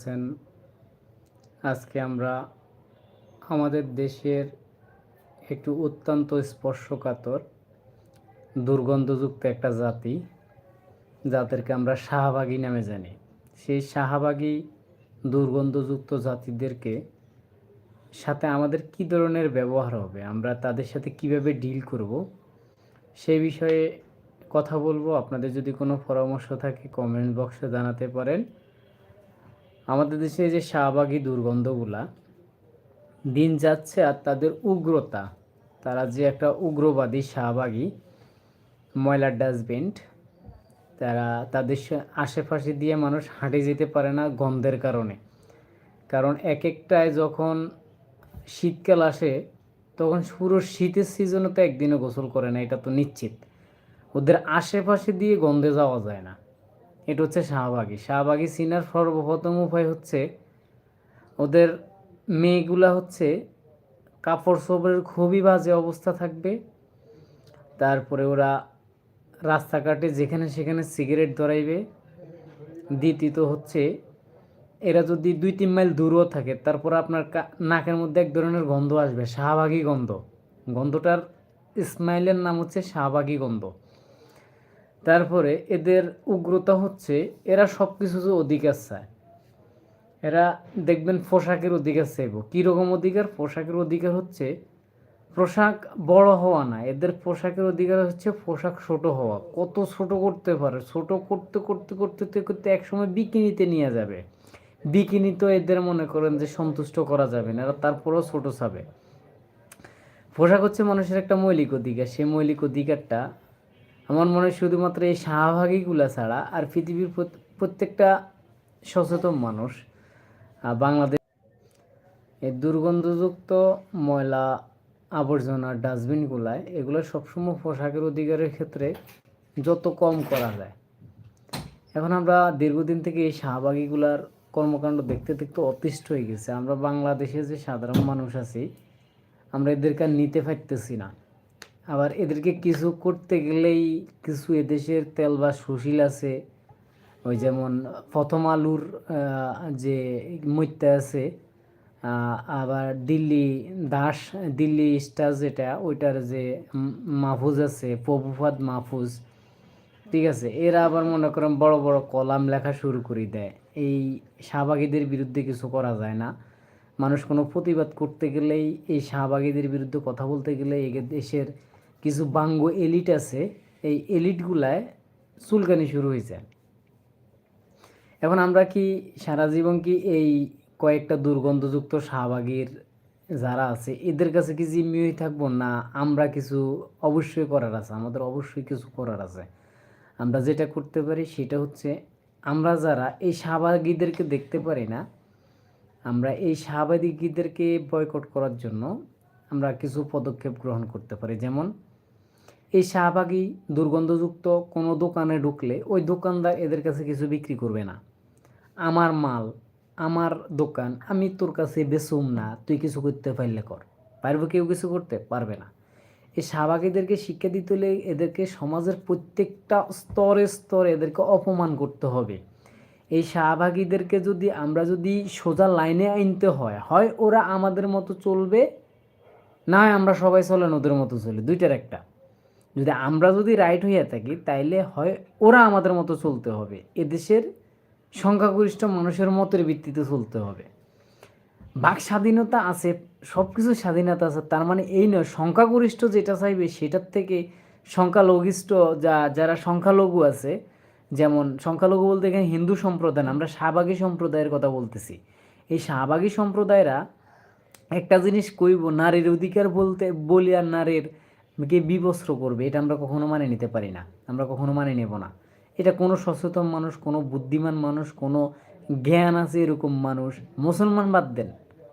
আছেন। আজকে আমরা আমাদের দেশের একটু অত্যন্ত স্পর্শকাতর, দুর্গন্ধযুক্ত একটা জাতি, যাদেরকে আমরা শাহবাগী নামে জানি। সেই শাহবাগী দুর্গন্ধযুক্ত জাতিদেরকে সাথে আমাদের কি ধরনের ব্যবহার হবে, আমরা তাদের সাথে কীভাবে ডিল করব সেই বিষয়ে কথা বলব। আপনাদের যদি কোনো পরামর্শ থাকে কমেন্ট বক্সে জানাতে পারেন। আমাদের দেশে যে শাহবাগী দুর্গন্ধগুলা, দিন যাচ্ছে আর তাদের উগ্রতা। তারা যে একটা উগ্রবাদী শাহবাগী, ময়লার ডাস্টবিন, তারা তাদের আশেপাশে দিয়ে মানুষ হাঁটে যেতে পারে না গন্ধের কারণে। কারণ এক একটায় যখন শীতকাল আসে, তখন পুরো শীতের সিজনে তো একদিনও গোসল করে না, এটা তো নিশ্চিত। ওদের আশেপাশে দিয়ে গন্ধে যাওয়া যায় না। এটা হচ্ছে শাহবাগী। শাহবাগী সিনার সর্বপ্রথম উপায় হচ্ছে ওদের মেয়েগুলা হচ্ছে কাপড় চোপড়ের খুবই বাজে অবস্থা থাকবে। তারপরে ওরা রাস্তাঘাটে যেখানে সেখানে সিগারেট ধরাইবে। দ্বিতীয়ত হচ্ছে এরা যদি দুই তিন মাইল দূরও থাকে, তারপর আপনার নাকের মধ্যে এক ধরনের গন্ধ আসবে, শাহবাগী গন্ধ। গন্ধটার স্মাইলের নাম হচ্ছে শাহবাগী গন্ধ। তারপরে এদের উগ্রতা হচ্ছে এরা সব কিছু যে অধিকার চায়। এরা দেখবেন পোশাকের অধিকার চাইব। কীরকম অধিকার? পোশাকের অধিকার হচ্ছে পোশাক বড় হওয়া না। এদের পোশাকের অধিকার হচ্ছে পোশাক ছোট হওয়া। কত ছোট করতে পারে? ছোট করতে করতে করতে করতে একসময় বিকিনিতে নিয়ে যাবে। বিকিনি তো এদের মনে করেন যে সন্তুষ্ট করা যাবে না। এরা তারপরেও ছোট চাবে। পোশাক হচ্ছে মানুষের একটা মৌলিক অধিকার। সেই মৌলিক অধিকারটা আমার মনে হয় শুধুমাত্র এই শাহভাগীগুলা ছাড়া আর পৃথিবীর প্রত্যেকটা সচেতন মানুষ বাংলাদেশ এই দুর্গন্ধযুক্ত ময়লা আবর্জনা ডাস্টবিনগুলায় এগুলো সবসময় পোশাকের অধিকারের ক্ষেত্রে যত কম করা যায়। এখন আমরা দীর্ঘদিন থেকে এই শাহবাগীগুলার কর্মকাণ্ড দেখতে দেখতে অতিষ্ঠ হয়ে গেছে। আমরা বাংলাদেশে যে সাধারণ মানুষ আছি, আমরা এদেরকে নিতে পারতেছি না। আবার এদেরকে কিছু করতে গেলেই কিছু এদেশের তেল বা সুশীল আছে। ওই যেমন প্রথম আলুর যে মৈত্যা আছে আবার দিল্লি দাস, দিল্লি স্টার যেটা, ওইটার যে মাহফুজ আছে, প্রভুপাদ মাহফুজ, ঠিক আছে? এরা আবার মনে করেন বড় বড় কলাম লেখা শুরু করে দেয়। এই শাহবাগীদের বিরুদ্ধে কিছু করা যায় না। মানুষ কোনো প্রতিবাদ করতে গেলেই এই শাহবাগীদের বিরুদ্ধে কথা বলতে গেলে এই দেশের কিছু বাঙ্গ এলিট আছে, এই এলিটগুলায় চুলকানি শুরু হয়েছে এখন আমরা কি সারা জীবন কি এই কয়েকটা দুর্গন্ধযুক্ত শাহবাগীর যারা আছে, এদের কাছে কি জিম্মি হয়ে থাকব, না আমরা কিছু অবশ্যই করার আছে? আমাদের অবশ্যই কিছু করার আছে। আমরা যেটা করতে পারি সেটা হচ্ছে, আমরা যারা এই শাহবাগীদেরকে দেখতে পারি না, আমরা এই শাহবাগীদেরকে বয়কট করার জন্য আমরা কিছু পদক্ষেপ গ্রহণ করতে পারি। যেমন এই শাহবাগী দুর্গন্ধযুক্ত কোনো দোকানে ঢুকলে ওই দোকানদার এদের কাছে কিছু বিক্রি করবে না। আমার মাল, আমার দোকান, আমি তোর কাছে বেচুম না, তুই কিছু করতে পারলে কর। পারবে কেউ কিছু করতে? পারবে না। এই শাহবাগীদেরকে শিক্ষা দিতে হলে এদেরকে সমাজের প্রত্যেকটা স্তরে স্তরে এদেরকে অপমান করতে হবে। এই শাহবাগীদেরকে যদি আমরা যদি সোজা লাইনে আনতে হয় হয় ওরা আমাদের মতো চলবে? না আমরা সবাই চলেন ওদের মতো চলি। দুইটার একটা। যদি আমরা যদি রাইট হইয়া থাকি, তাইলে হয় ওরা আমাদের মতো চলতে হবে। এদেশের সংখ্যাগরিষ্ঠ মানুষের মতের ভিত্তিতে চলতে হবে। বাক স্বাধীনতা আছে সব কিছু স্বাধীনতা আছে, তার মানে এই নয়, সংখ্যাগরিষ্ঠ যেটা চাইবে সেটার থেকে সংখ্যালঘিষ্ঠ যা, যারা সংখ্যালঘু আছে, যেমন সংখ্যালঘু বলতে এখানে হিন্দু সম্প্রদায় আমরা শাহবাগী সম্প্রদায়ের কথা বলতেছি। এই শাহবাগী সম্প্রদায়রা একটা জিনিস কইব, নারীর অধিকার বলতে, বলি আর নারীর কে বিবস্ত্র করবে, এটা আমরা কখনো মানে নিতে পারি না, আমরা কখনো মানে নেব না। এটা কোনো সচেতন মানুষ, কোনো বুদ্ধিমান মানুষ, কোনো জ্ঞান আছে এরকম মানুষ, মুসলমান বাদ দেন।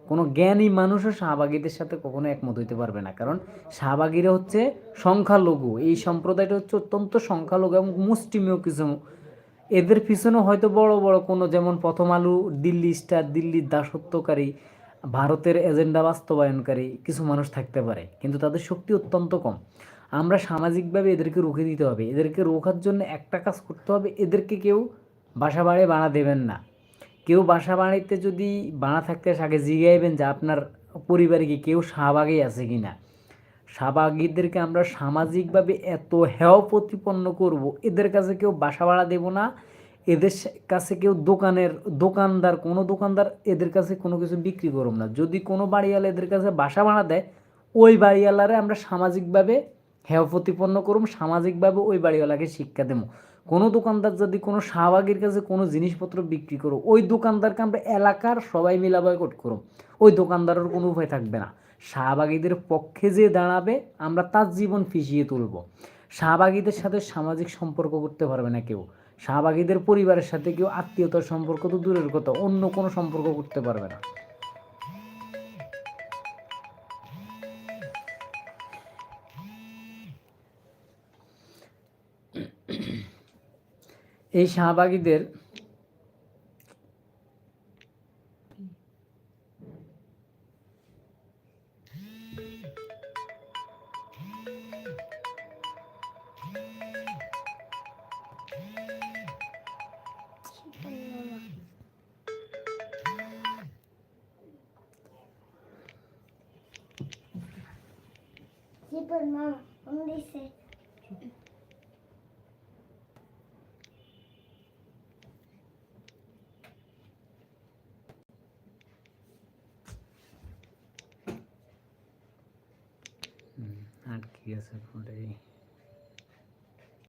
কোনো জ্ঞানী মানুষও শাহবাগীদের সাথে কখনো একমত হইতে পারবে না, কারণ শাহবাগীরা হচ্ছে সংখ্যালঘু। এই সম্প্রদায়টা হচ্ছে অত্যন্ত সংখ্যালঘু এবং মুষ্টিমেয় কিছু। এদের পিছনে হয়তো বড় বড় কোনো, যেমন প্রথম আলু, দিল্লি স্টার দিল্লির দাসত্বকারী ভারতের এজেন্ডা বাস্তবায়নকারী কিছু মানুষ থাকতে পারে, কিন্তু তাদের শক্তি অত্যন্ত কম। আমরা সামাজিকভাবে এদেরকে রুখে দিতে হবে, এদেরকে রোখার জন্য একটা কাজ করতে হবে, এদেরকে কেউ বাসা বাড়ি বানা দেবেন না। কেউ বাসা বাড়িতে যদি বানা থাকতে আগে জিগাইবেন যে আপনার পরিবারে কি কেউ শাহবাগী আছে কি না। শাহবাগীদেরকে আমরা সামাজিকভাবে এত হেয় প্রতিপন্ন করব, এদের কাছে কেউ বাসা ভাড়া দেব না এদের কাছে কেউ দোকানের, দোকানদার, কোনো দোকানদার এদের কাছে কোনো কিছু বিক্রি করব না। যদি কোনো বাড়িওয়ালা এদের কাছে বাসা ভাড়া দেয়, ওই বাড়িওয়ালারে আমরা সামাজিকভাবে হেয় প্রতিপন্ন করুম, সামাজিকভাবে ওই বাড়িওয়ালাকে শিক্ষা দেবো কোনো দোকানদার যদি কোনো শাহবাগীর কাছে কোনো জিনিসপত্র বিক্রি করো ওই দোকানদারকে আমরা এলাকার সবাই মিলা বয়কট করুম। ওই দোকানদারের কোনো উপায় থাকবে না। শাহবাগীদের পক্ষে যে দাঁড়াবে, আমরা তার জীবন ফিসিয়ে তুলব। শাহবাগীদের সাথে সামাজিক সম্পর্ক করতে পারবে না কেউ। শাহবাগীদের পরিবারের সাথে কেউ আত্মীয়তার সম্পর্ক তো দূরের কথা, অন্য কোনো সম্পর্ক করতে পারবে না। এই শাহবাগীদের Super mama, ¿dónde dice? আর কি আছে ফোনটাই